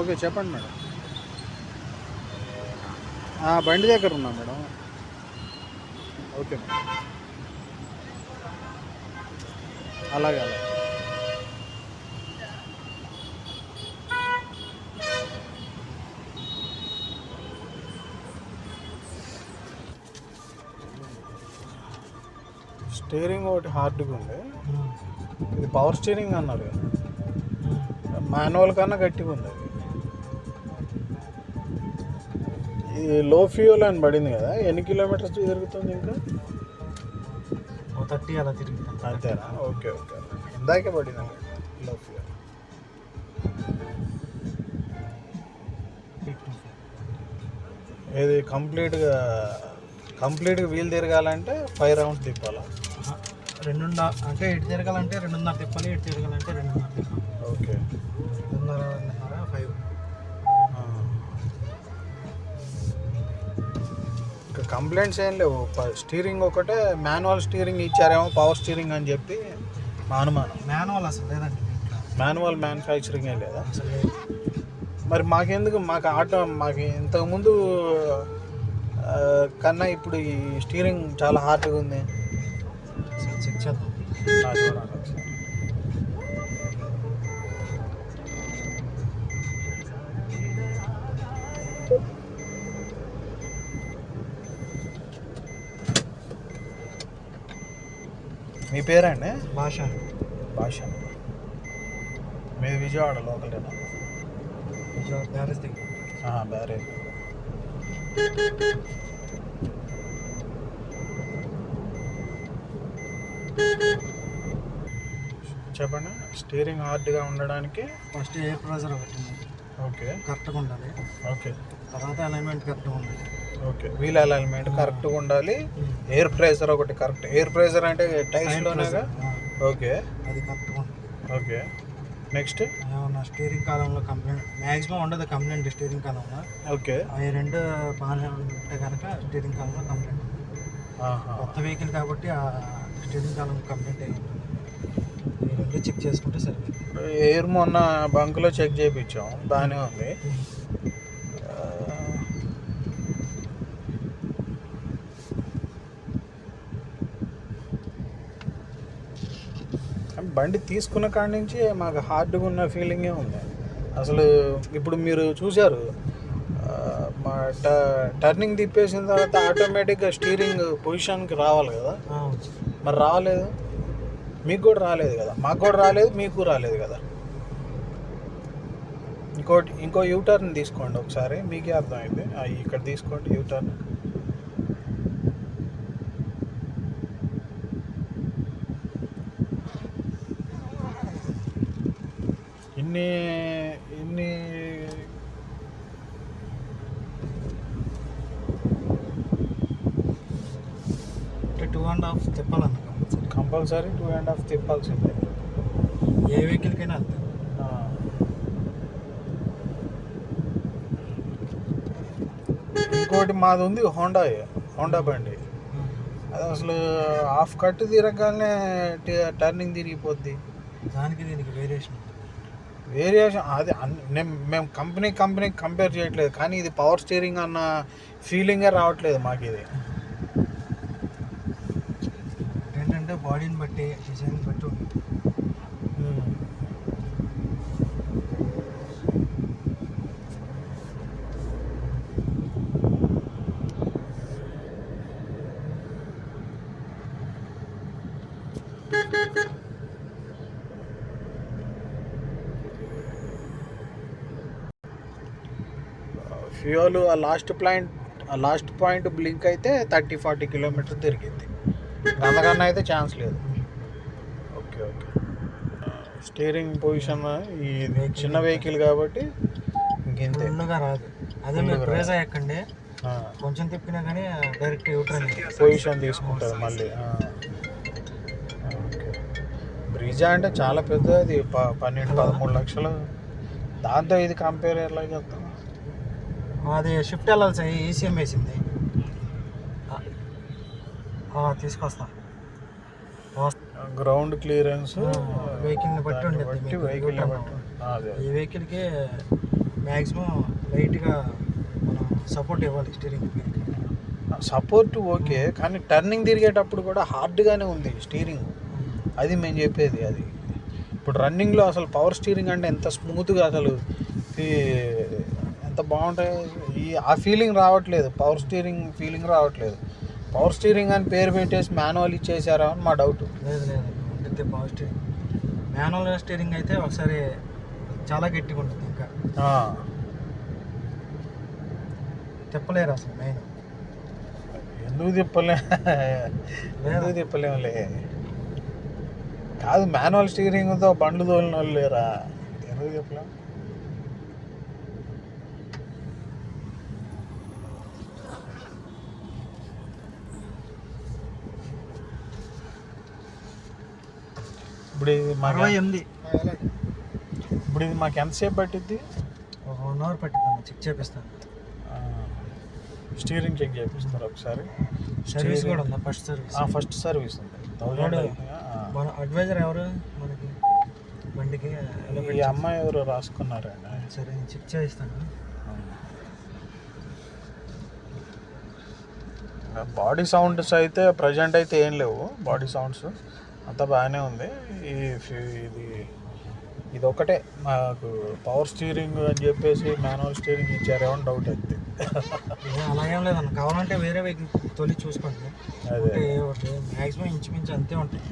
Okay చెప్పండి madam. బండి దగ్గర ఉన్నా మేడం. Okay madam. అలాగే అలాగే. స్టీరింగ్ ఒకటి హార్డ్గా ఉంది. ఇది పవర్ స్టీరింగ్ అన్నారు మాన్యువల్ కన్నా గట్టిగా ఉంది. ఇది లో ఫ్యూయల్ అని పడింది కదా ఎన్ని కిలోమీటర్స్ తిరుగుతుంది ఇంకా? ఓ థర్టీ అలా తిరుగుతాను అంతేనా? Okay okay. ఇందాకే పడింది లో ఫ్యూయల్ ఇది కంప్లీట్గా కంప్లీట్గా వీల్ తిరగాలంటే ఫైవ్ రౌండ్స్ తిప్పాలా? రెండున్నర అంటే ఎటు తిరగాలంటే రెండున్నర తిప్పాలి ఎటు తిరగాలంటే రెండున్నర తిప్పాలి. ఓకే. రెండున్నర రెండున్నర ఫైవ్ కంప్లైంట్స్ ఏం లేవు. స్టీరింగ్ ఒకటే మాన్యువల్ స్టీరింగ్ ఇచ్చారేమో పవర్ స్టీరింగ్ అని చెప్పి మా అనుమానం. మాన్యువల్ అసలు లేదండి మాన్యువల్ మ్యానుఫ్యాక్చరింగ్ ఏం లేదా? అసలు మరి మాకెందుకు? మాకు ఆటో మాకు ఇంతకుముందు కన్నా ఇప్పుడు ఈ స్టీరింగ్ చాలా హార్డ్గా ఉంది. చెక్ చేద్దాం. మీ పేరండి? భాష. భాష. మీది విజయవాడ లోకలేనా బ్యారేజ్ దగ్గర. ఆ, బ్యారే చెప్పండి స్టీరింగ్ హార్డ్గా ఉండడానికి? ఫస్ట్ ఎయిర్ ప్రెజర్ ఒకటి ఓకే. కరెక్ట్గా ఉండాలి. ఓకే. తర్వాత అలైన్మెంట్ కరెక్ట్గా ఉండాలి. వీల్ అలైన్మెంట్ కరెక్ట్గా ఉండాలి. ఎయిర్ ప్రెషర్ ఒకటి కరెక్ట్. ఎయిర్ ప్రెషర్ అంటే టైర్స్లోనేగా ఓకే. అది కరెక్ట్గా ఉండాలి ఓకే. నెక్స్ట్? ఏమన్నా స్టీరింగ్ కాలంలో కంప్లైంట్ మ్యాక్సిమం ఉండదు కంప్లైంట్ స్టీరింగ్ కాలంలో. ఓకే. అవి రెండు బాగానే ఉంటే కనుక స్టీరింగ్ కాలంలో కంప్లైంట్. కొత్త వెహికల్ కాబట్టి ఆ స్టీరింగ్ కాలం కంప్లైంట్ అయ్యి ఉంటుంది ఈ రెండు చెక్ చేసుకుంటే సరిపోతుంది. ఎయిర్ మొన్న బంక్లో చెక్ చేయించాం బాగానే ఉంది ఆ, కానీ బండి తీసుకున్న కాడి నుంచి మాకు హార్డ్గా ఉన్న ఫీలింగే ఉంది. అసలు ఇప్పుడు మీరు చూశారు మా ట టర్నింగ్ తిప్పేసిన తర్వాత ఆటోమేటిక్గా స్టీరింగ్ పొజిషన్కి రావాలి కదా. మరి రాలేదు. మీకు కూడా రాలేదు కదా? మాకు కూడా రాలేదు మీకు రాలేదు కదా? ఇంకోటి ఇంకో యూటర్న్ తీసుకోండి ఒకసారి. మీకే అర్థమైంది. ఇక్కడ తీసుకోండి యూటర్న్ ఇన్ని ఇన్ని అంటే two and half తిప్పాలన్న compulsory compulsory two and half తిప్పాల్సిందే ఏ వెహికల్కైనా అంతే. ఇంకోటి మాది ఉంది హోండా హోండా బండి. అది అసలు హాఫ్ కట్ తిరగగానే టర్నింగ్ తిరిగిపోద్ది. దానికి దీనికి వేరియేషన్ వేరియేషన్ అది అన్- నేను మేము కంపెనీ కంపెనీ కంపేర్ చేయట్లేదు. కానీ ఇది పవర్ స్టీరింగ్ అన్న ఫీలింగే రావట్లేదు మాకు ఇది ఏంటంటే బాడీని బట్టి డిజైన్ బట్టి ఉంటుంది ఫ్యూయల్ ఆ లాస్ట్ పాయింట్ ఆ లాస్ట్ పాయింట్ బ్లింక్ అయితే థర్టీ ఫార్టీ కిలోమీటర్ తిరిగింది. అంతకన్నా అయితే ఛాన్స్ లేదు. Okay okay. స్టీరింగ్ పొజిషన్ ఈ చిన్న వెహికల్ కాబట్టి ఇంకెంతే. రాదు. అదే మీరు ప్రేజ్ అయ్యకండి. ఆ, కొంచెం తిప్పినా కానీ డైరెక్ట్ యూట్రన్. పొజిషన్ తీసుకుంటుంది మళ్ళీ. ఆ. ఓకే. బ్రిజా అంటే చాలా పెద్దది ప పన్నెండు పదమూడు లక్షలు. దాంతో ఇది కంపేర్ ఎలా చెప్తాం అది షిఫ్ట్ వెళ్ళాలి సార్ ఈసీఎం వేసింది. తీసుకొస్తా. గ్రౌండ్ క్లియరెన్స్ వెహికల్ని బట్టి మీకు. వెహికల్ ఈ వెహికల్కి మ్యాక్సిమం లైట్గా మనం సపోర్ట్ ఇవ్వాలి స్టీరింగ్ సపోర్ట్ ఓకే కానీ టర్నింగ్ తిరిగేటప్పుడు కూడా హార్డ్గానే ఉంది స్టీరింగ్ అది మేము చెప్పేది అది. ఇప్పుడు రన్నింగ్లో అసలు పవర్ స్టీరింగ్ అంటే ఎంత స్మూత్గా అసలు ఎంత బాగుంటాయి ఈ ఆ ఫీలింగ్ రావట్లేదు. పవర్ స్టీరింగ్ ఫీలింగ్ రావట్లేదు. పవర్ స్టీరింగ్ అని పేరు పెట్టేసి మాన్యువల్ ఇచ్చేసారా అని మా డౌట్ లేదు లేదు. అంటే పవర్ స్టీరింగ్ మాన్యువల్ స్టీరింగ్ అయితే ఒకసారి చాలా గట్టిగా ఉంటుంది ఇంకా. తిప్పలేరు అసలు మెయిన్. ఎందుకు తిప్పలే? ఎందుకు తిప్పలేములే? కాదు మాన్యువల్ స్టీరింగ్తో బండ్లు తోలిన వాళ్ళు లేరా? ఎందుకు చెప్పలేం ఇప్పుడు ఇది మాకు అరవై ఎనిమిది. ఇప్పుడు ఇది మాకు ఎంతసేపు పట్టిద్ది? ఒక వన్ అవర్ పట్టిందమ్మా చెక్ చేపిస్తాను. స్టీరింగ్ చెక్ చేపిస్తారు ఒకసారి? సర్వీస్ కూడా ఉందా? ఫస్ట్ సర్వీస్ ఫస్ట్ సర్వీస్ ఉంది. మన అడ్వైజర్ ఎవరు? మనకి బండికి ఈ అమ్మాయి ఎవరు రాసుకున్నారండి సరే నేను చెక్ చేయిస్తాను. బాడీ సౌండ్స్ అయితే ప్రజెంట్ అయితే ఏం లేవు. బాడీ సౌండ్స్ అంతా బాగానే ఉంది. ఈ ఇది ఇది ఒకటే మాకు పవర్ స్టీరింగ్ అని చెప్పేసి మాన్యువల్ స్టీరింగ్ ఇచ్చారేమో డౌట్ అయితే. ఏ, అలా ఏం లేదన్న. కావాలంటే వేరే వెహికల్ తొలి చూసుకోండి. అదే. మ్యాక్సిమం ఇంచుమించు అంతే ఉంటాయి.